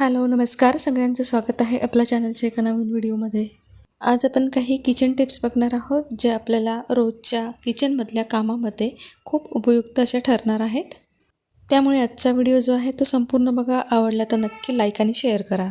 Hello नमस्कार. सगळ्यांचं स्वागत आहे आपल्या चॅनलच्या एका नवीन व्हिडिओमध्ये. आज आपण काही किचन टिप्स बघणार आहोत जे आपल्याला रोजच्या किचनमधल्या कामामध्ये खूप उपयुक्त अशा ठरणार आहेत. त्यामुळे आजचा व्हिडिओ जो आहे तो संपूर्ण बघा. आवडला तर नक्की लाईक आणि शेअर करा.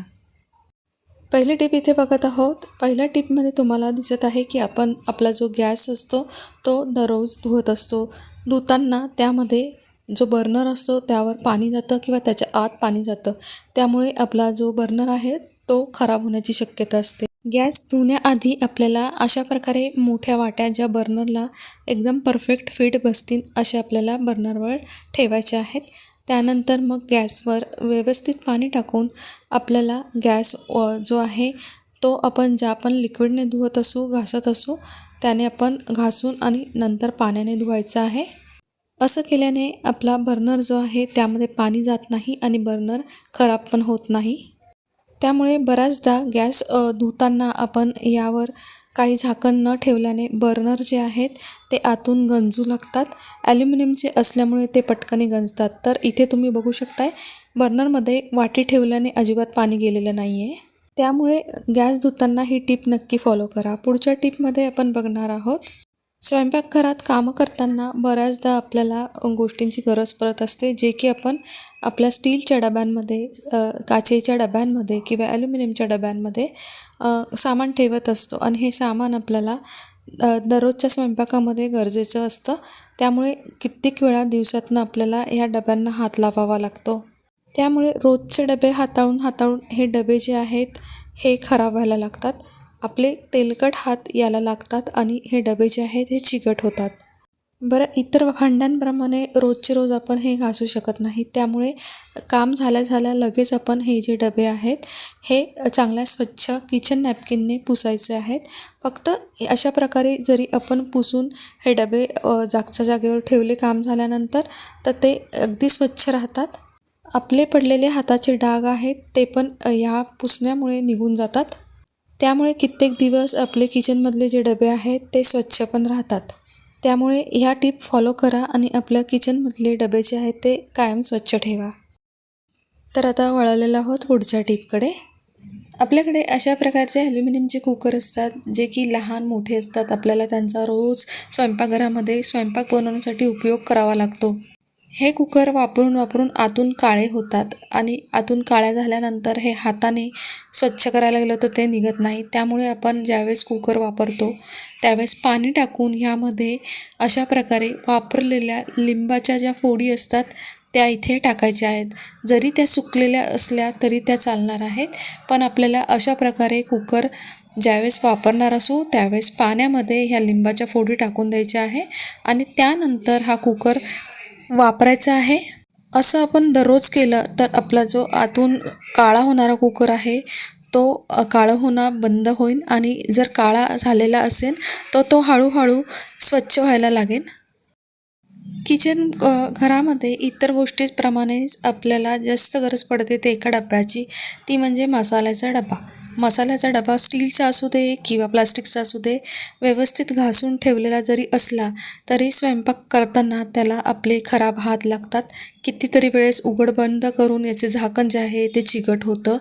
पहिली टिप इथे बघत आहोत. पहिल्या टिपमध्ये तुम्हाला दिसत आहे की आपण आपला जो गॅस असतो तो दररोज धुवत असतो. धुताना त्यामध्ये जो बर्नर असतो त्यावर पाणी जातं किंवा त्याच्या आत पाणी जातं. त्यामुळे आपला जो बर्नर आहे तो खराब होण्याची शक्यता असते. गॅस धुण्याआधी आपल्याला अशा प्रकारे मोठ्या वाट्या ज्या बर्नरला एकदम परफेक्ट फिट बसतील अशा आपल्याला बर्नरवर ठेवायच्या आहेत. त्यानंतर मग गॅसवर व्यवस्थित पाणी टाकून आपल्याला गॅस जो आहे तो आपण ज्या आपण लिक्विडने धुवत असू घासत असू त्याने आपण घासून आणि नंतर पाण्याने धुवायचं आहे. असं केल्याने आपला बर्नर जो आहे त्यामध्ये पाणी जात नाही आणि बर्नर खराब पण होत नाही. त्यामुळे बऱ्याचदा गॅस धुताना आपण यावर काही झाकण न ठेवल्याने बर्नर जे आहेत ते आतून गंजू लागतात. ॲल्युमिनियमचे असल्यामुळे ते पटकने गंजतात. तर इथे तुम्ही बघू शकताय बर्नरमध्ये वाटी ठेवल्याने अजिबात पाणी गेलेलं नाही आहे त्यामुळे गॅस धुताना ही टीप नक्की फॉलो करा. पुढच्या टीपमध्ये आपण बघणार आहोत. स्वयंपाकघरात कामं करताना बऱ्याचदा आपल्याला गोष्टींची गरज पडत असते जे की आपण आपल्या स्टीलच्या डब्यांमध्ये काचेच्या डब्यांमध्ये किंवा ॲल्युमिनियमच्या डब्यांमध्ये सामान ठेवत असतो. आणि हे सामान आपल्याला दररोजच्या स्वयंपाकामध्ये गरजेचं असतं. त्यामुळे कित्येक वेळा दिवसातनं आपल्याला ह्या डब्यांना हात लावावा लागतो. त्यामुळे रोजचे डबे हाताळून हाताळून हे डबे जे आहेत हे खराब व्हायला लागतात. आपले तेलकट हात याला लागतात आणि हे डबे जे आहेत हे चिकट होतात. बरं इतर भांड्यांप्रमाणे रोजचे रोज आपण हे घासू शकत नाही. त्यामुळे काम झाल्या झाल्या लगेच आपण हे जे डबे आहेत हे चांगल्या स्वच्छ किचन नॅपकिनने पुसायचे आहेत. फक्त अशा प्रकारे जरी आपण पुसून हे डबे जागच्या जागेवर ठेवले काम झाल्यानंतर तर ते अगदी स्वच्छ राहतात. आपले पडलेले हाताचे डाग आहेत ते पण या पुसण्यामुळे निघून जातात. त्यामुळे कित्येक दिवस आपले किचनमधले जे डबे आहेत ते स्वच्छ पण राहतात. त्यामुळे ह्या टीप फॉलो करा आणि आपल्या किचनमधले डबे जे आहेत ते कायम स्वच्छ ठेवा. तर आता वळलेलो आहोत पुढच्या टीपकडे. आपल्याकडे अशा प्रकारचे ॲल्युमिनियमचे कुकर असतात जे की लहान मोठे असतात. आपल्याला त्यांचा रोज स्वयंपाकघरामध्ये स्वयंपाक बनवण्यासाठी उपयोग करावा लागतो. हे कुकर वापरून वापरून आतून काळे होतात आणि आतून काळ्या झाल्यानंतर हे हाताने स्वच्छ करायला गेलं तर ते निघत नाही. त्यामुळे आपण ज्यावेळेस कुकर वापरतो त्यावेळेस पाणी टाकून ह्यामध्ये अशा प्रकारे वापरलेल्या लिंबाच्या ज्या फोडी असतात त्या इथे टाकायच्या आहेत. जरी त्या सुकलेल्या असल्या तरी त्या चालणार आहेत पण आपल्याला अशा प्रकारे कुकर ज्यावेळेस वापरणार असू त्यावेळेस पाण्यामध्ये ह्या लिंबाच्या फोडी टाकून द्यायच्या आहे आणि त्यानंतर हा कुकर वापरायचं आहे? असं आपण दररोज केलं तर आपला जो आतून काळा होणारा कुकर आहे तो काळं होणं बंद होईल आणि जर काळा झालेला असेल तर तो हळूहळू स्वच्छ व्हायला लागेल किचन घरामध्ये इतर गोष्टीप्रमाणेच आपल्याला जास्त गरज पडते ते एका डब्याची ती म्हणजे मसाल्याचा डबा. मसाल्याचा डबा स्टीलचा असू दे किंवा प्लास्टिकचा असू दे व्यवस्थित घासून ठेवलेला जरी असला तरी स्वयंपाक करताना त्याला आपले खराब हात लागतात. कितीतरी वेळेस उघड बंद करून याचे झाकण जे आहे ते चिकट होतं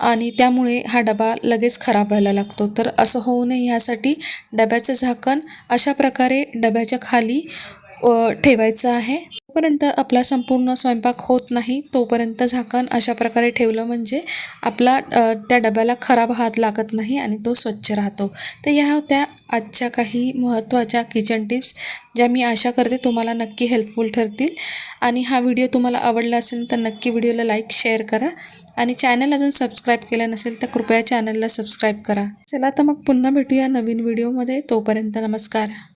आणि त्यामुळे हा डबा लगेच खराब व्हायला लागतो. तर असं होऊ नये यासाठी डब्याचं झाकण अशा प्रकारे डब्याच्या खाली ठेवायचं आहे. तोपर्यंत आपला संपूर्ण स्वयंपाक होत नाही तोपर्यंत झाकण अशा प्रकारे ठेवलं म्हणजे आपला त्या डब्याला खराब हात लागत नाही आणि तो स्वच्छ राहतो. तर ह्या होत्या आजच्या काही महत्त्वाच्या किचन टिप्स ज्या मी आशा करते तुम्हाला नक्की हेल्पफुल ठरतील. आणि हा व्हिडिओ तुम्हाला आवडला असेल तर नक्की व्हिडिओला लाईक शेअर करा. आणि चॅनल अजून सबस्क्राईब केलं नसेल तर कृपया चॅनलला सबस्क्राईब करा. चला तर मग पुन्हा भेटूया नवीन व्हिडिओमध्ये तोपर्यंत नमस्कार.